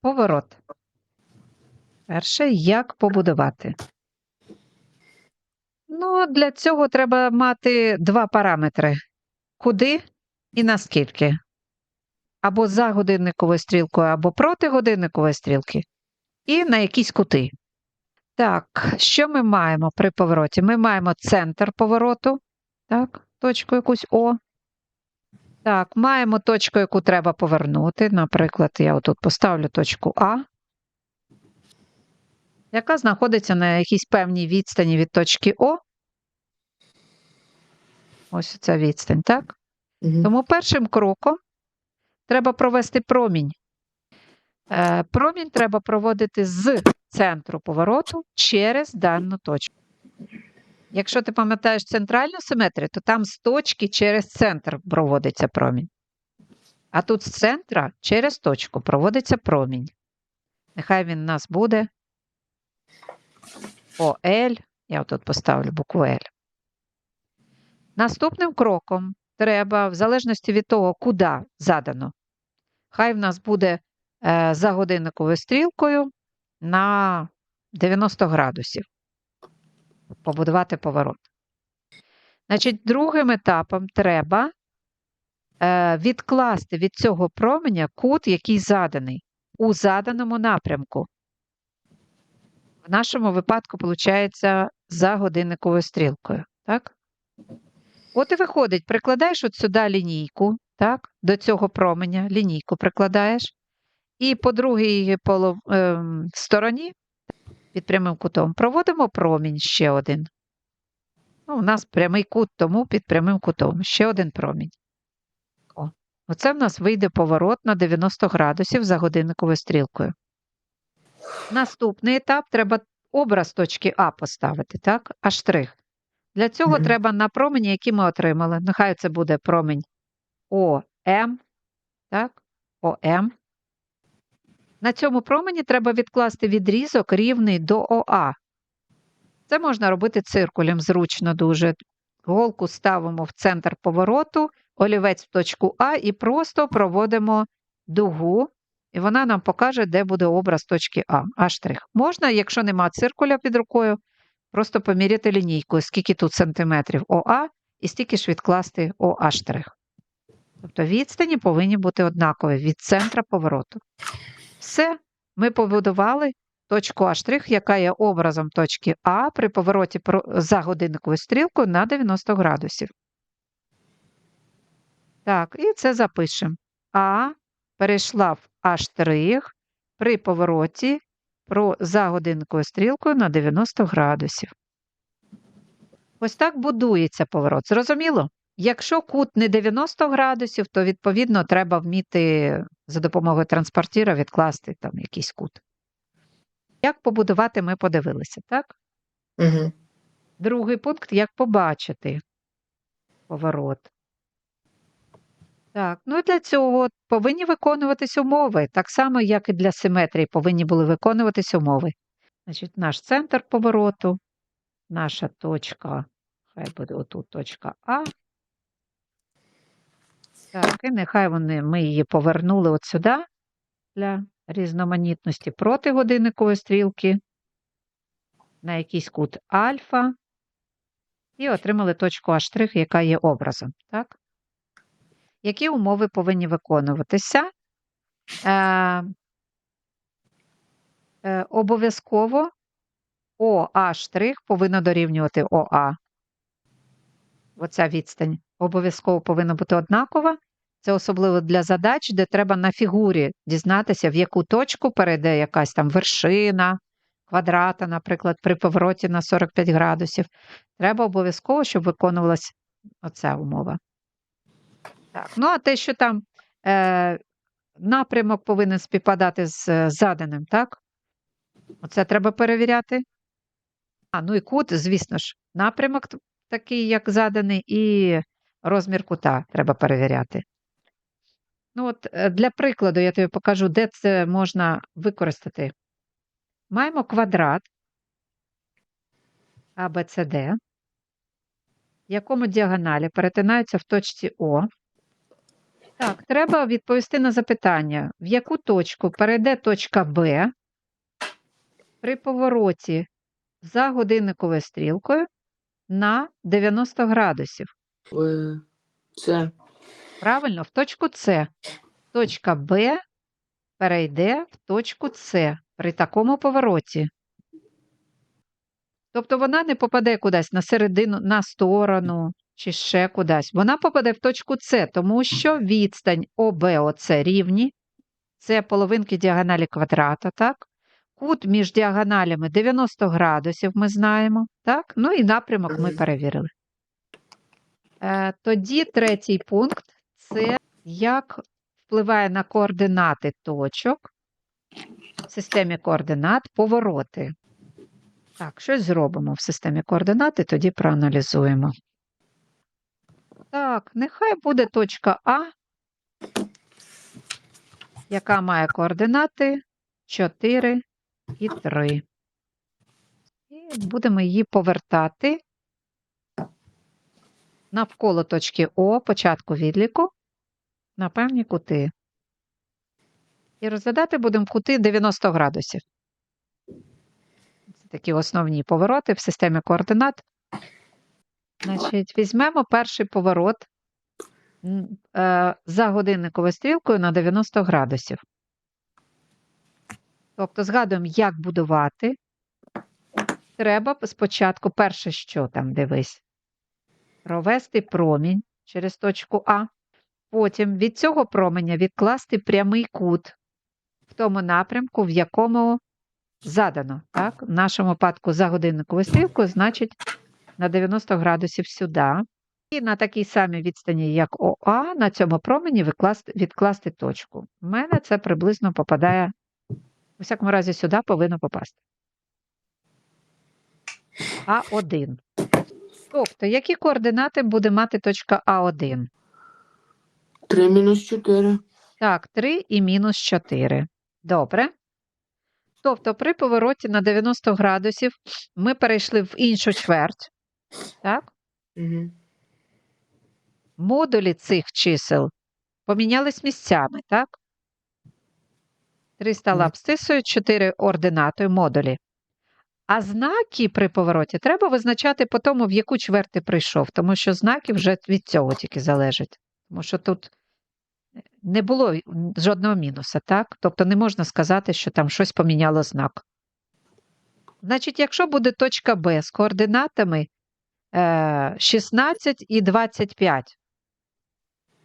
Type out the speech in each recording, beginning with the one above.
Поворот. Перше, як побудувати? Ну, для цього треба мати два параметри: куди і наскільки. Або за годинниковою стрілкою, або проти годинникової стрілки, і на якісь кути. Так, що ми маємо при повороті? Ми маємо центр повороту, так, точку якусь О. Так, маємо точку, яку треба повернути. Наприклад, я отут поставлю точку А, яка знаходиться на якійсь певній відстані від точки О. Ось ця відстань, так? Мгм. Тому першим кроком треба провести промінь. Е, Промінь треба проводити з центру повороту через дану точку. Якщо ти пам'ятаєш центральну симетрію, то там з точки через центр проводиться промінь. А тут з центра через точку проводиться промінь. Нехай він у нас буде ОЛ. Я тут поставлю букву L. Наступним кроком треба, в залежності від того, куди задано, хай в нас буде е, за годинниковою стрілкою на 90 градусів побудувати поворот. Значить, другим етапом треба е, відкласти від цього променя кут, який заданий у заданому напрямку. В нашому випадку, виходить, за годинниковою стрілкою. Так? От і виходить, прикладаєш от сюди лінійку, так, до цього променя, лінійку прикладаєш, і по другій ем, стороні під прямим кутом проводимо промінь ще один. Ну, у нас прямий кут, тому під прямим кутом ще один промінь. О, оце в нас вийде поворот на 90 градусів за годинниковою стрілкою. Наступний етап треба образ точки А поставити, так? А штрих. Для цього Мгм. треба на промені, які ми отримали. Нехай це буде промінь ОМ. Так? ОМ. На цьому промені треба відкласти відрізок рівний до ОА. Це можна робити циркулем зручно дуже. Голку ставимо в центр повороту, олівець в точку А і просто проводимо дугу, і вона нам покаже, де буде образ точки А. А. Можна, якщо нема циркуля під рукою, просто поміряти лінійкою, скільки тут сантиметрів ОА, і стільки ж відкласти ОА. Тобто відстані повинні бути однакові від центра повороту. Все, ми побудували точку А', яка є образом точки А при повороті за годинниковою стрілкою на 90 градусів. Так, і це запишемо. А перейшла в А' при повороті за годинниковою стрілкою на 90 градусів. Ось так будується поворот. Зрозуміло? Якщо кут не 90 градусів, то відповідно треба вміти за допомогою транспортіра відкласти там якийсь кут. Як побудувати, ми подивилися, так? Мгм. Другий пункт як побачити поворот. Так, ну і для цього повинні виконуватись умови, так само, як і для симетрії повинні були виконуватись умови. Значить, наш центр повороту, наша точка, хай буде отут точка А. Так, і нехай вони, ми її повернули от сюди для різноманітності проти годинникової стрілки на якийсь кут альфа і отримали точку А', яка є образом. Так? Які умови повинні виконуватися? Е, е, обов'язково ОА' повинно дорівнювати ОА. Оця відстань обов'язково повинна бути однакова. Це особливо для задач, де треба на фігурі дізнатися, в яку точку перейде якась там вершина, квадрата, наприклад, при повороті на 45 градусів. Треба обов'язково, щоб виконувалася оця умова. Так, ну а те, що там е, напрямок повинен співпадати з е, заданим, так? Оце треба перевіряти. А, ну і кут, звісно ж, напрямок такий, як заданий, і розмір кута треба перевіряти. Ну, от е, для прикладу я тобі покажу, де це можна використати. Маємо квадрат ABCD, якому діагоналі перетинаються в точці О. Так, треба відповісти на запитання, в яку точку перейде точка Б при повороті за годинниковою стрілкою на 90 градусів. В С. Правильно, в точку С. Точка Б перейде в точку С при такому повороті. Тобто вона не попаде кудись на середину, на сторону чи ще кудись. Вона попаде в точку С, тому що відстань ОБ ОЦ рівні. Це половинки діагоналі квадрата, так? Кут між діагоналями 90 градусів, ми знаємо, так? Ну і напрямок ми перевірили. Е, тоді третій пункт це як впливає на координати точок в системі координат повороти. Так, щось зробимо в системі координат і тоді проаналізуємо. Так, нехай буде точка А, яка має координати 4 і 3. І будемо її повертати навколо точки О, початку відліку, на певні кути. І розглядати будемо кути 90 градусів. Це такі основні повороти в системі координат. Значить, візьмемо перший поворот е, за годинниковою стрілкою на 90 градусів. Тобто згадуємо, як будувати. Треба спочатку перше, що там дивись, провести промінь через точку А. Потім від цього променя відкласти прямий кут в тому напрямку, в якому задано. Так? В нашому випадку за годинниковою стрілкою, значить, на 90 градусів сюди. І на такій самій відстані, як ОА, на цьому промені відкласти, відкласти точку. У мене це приблизно попадає, у всякому разі, сюди повинно попасти. А1. Тобто, які координати буде мати точка А1? 3 мінус 4. Так, 3 і мінус 4. Добре. Тобто при повороті на 90 градусів ми перейшли в іншу чверть. Так? Угу. Модулі цих чисел помінялись місцями, так? 3 стала Мгм. абсцисою, 4 ординатою модулі. А знаки при повороті треба визначати по тому, в яку чверть ти прийшов, тому що знаки вже від цього тільки залежать. Тому що тут не було жодного мінуса, так? Тобто не можна сказати, що там щось поміняло знак. Значить, якщо буде точка Б з координатами е, 16 і 25,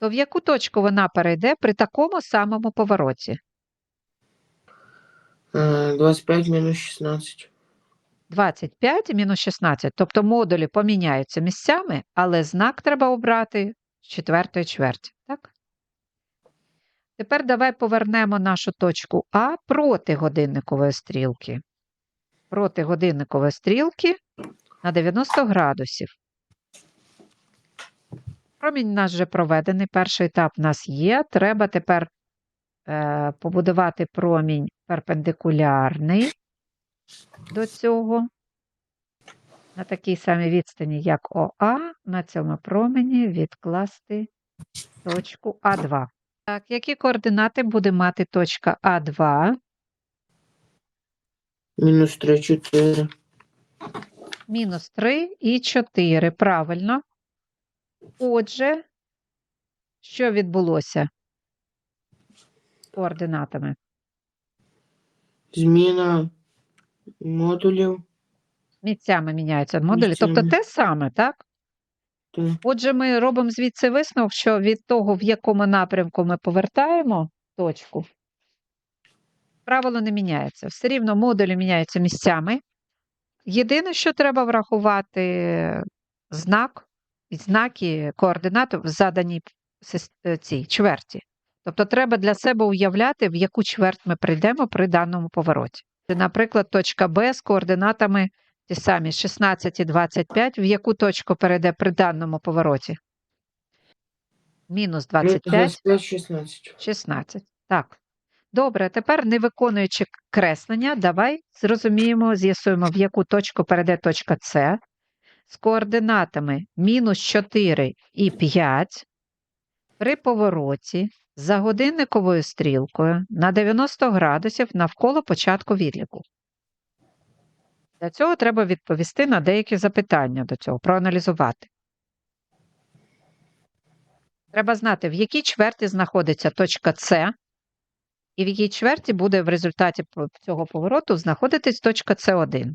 то в яку точку вона перейде при такому самому повороті? 25 мінус 16. 25 і мінус 16. Тобто модулі поміняються місцями, але знак треба обрати з четвертої чверті. Так? Тепер давай повернемо нашу точку А проти годинникової стрілки. Проти годинникової стрілки на 90 градусів. Промінь у нас вже проведений, перший етап у нас є. Треба тепер побудувати промінь перпендикулярний до цього. На такій самій відстані, як ОА, на цьому промені відкласти точку А2. Так, які координати буде мати точка А2? Мінус 3, 4. Мінус 3 і 4. Правильно. Отже, що відбулося координатами? Зміна модулів. Місцями міняються модулі. Тобто те саме, так? Та Отже, ми робимо звідси висновок, що від того, в якому напрямку ми повертаємо точку, правило не міняється. Все рівно модулі міняються місцями. Єдине, що треба врахувати знак, і знаки координат в заданій цій чверті. Тобто треба для себе уявляти, в яку чверть ми прийдемо при даному повороті. Наприклад, точка Б з координатами ті самі 16 і 25, в яку точку перейде при даному повороті? Мінус 25, 25, 16. 16. Так. Добре, тепер не виконуючи креслення, давай зрозуміємо, з'ясуємо, в яку точку перейде точка С з координатами мінус 4 і 5. при повороті за годинниковою стрілкою на 90 градусів навколо початку відліку. Для цього треба відповісти на деякі запитання до цього, проаналізувати. Треба знати, в якій чверті знаходиться точка С, і в якій чверті буде в результаті цього повороту знаходитись точка С1.